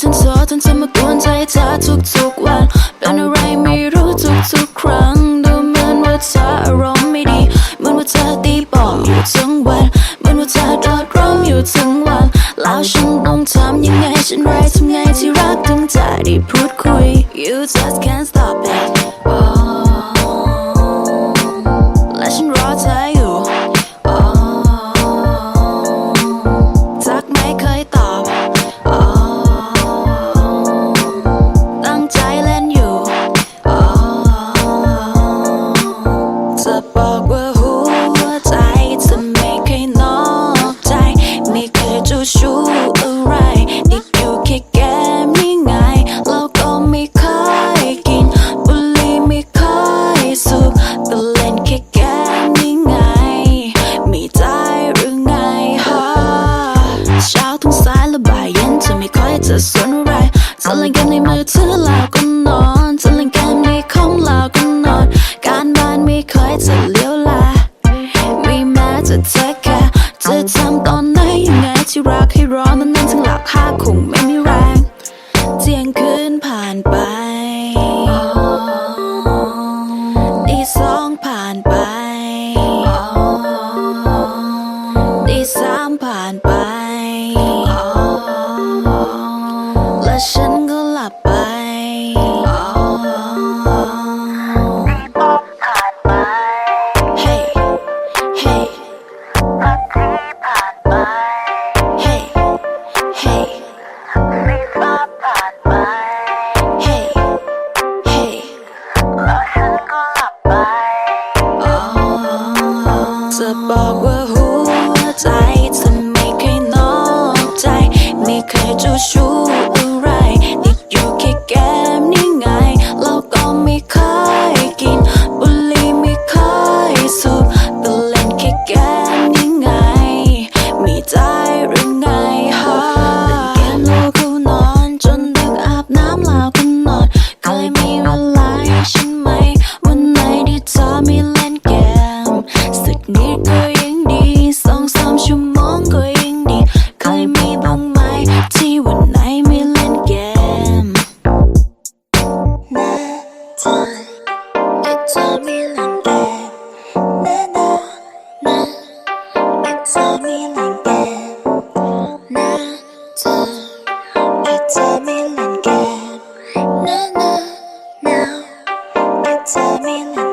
ฉันโอฉันจะมากวนใจเธอทุกๆวัน เป็นอะไรไม่รู้ทุกๆครั้ง ดูเหมือนว่าเธออารมณ์ไม่ดี เหมือนว่าเธอตีปอกอยู่ทั้งวัน เหมือนว่าเธอโดืดร้อนอยู่ทั้งวัน แล้วฉันต้องทำยังไงฉันไรทำไงที่รักถึงจะได้พูดคุย You just จะสนอะไรจะเล่นเกมในมือถือแล้วก็นอนจะเล่นเกมในคอมแล้วก็นอน การบ้านไม่ค่อยจะเลี้ยวแลไม่แม้จะเทคแคร์จะทำตอนไหนยังไงที่รักให้ร้อนานนั่งหลับค่าคงไม่มีแรงเที่ยงคืนผ่าน และฉันก็หลับไปเฮ้เฮ้เฮ้เฮ้เฮ้เฮ้อ๋อจะบอกว่าหัวใจเธอไม่เคยนอกใจ ไม่เคยเจ้าชู้ หรือไงฮะเล่นเกมแล้วก็นอนจนดึกอาบน้ำแล้วก็นอนเคยมีเวลาให้ฉันไหม วันไหนที่เธอไม่เล่นเกม สักนิดก็ยังดี เ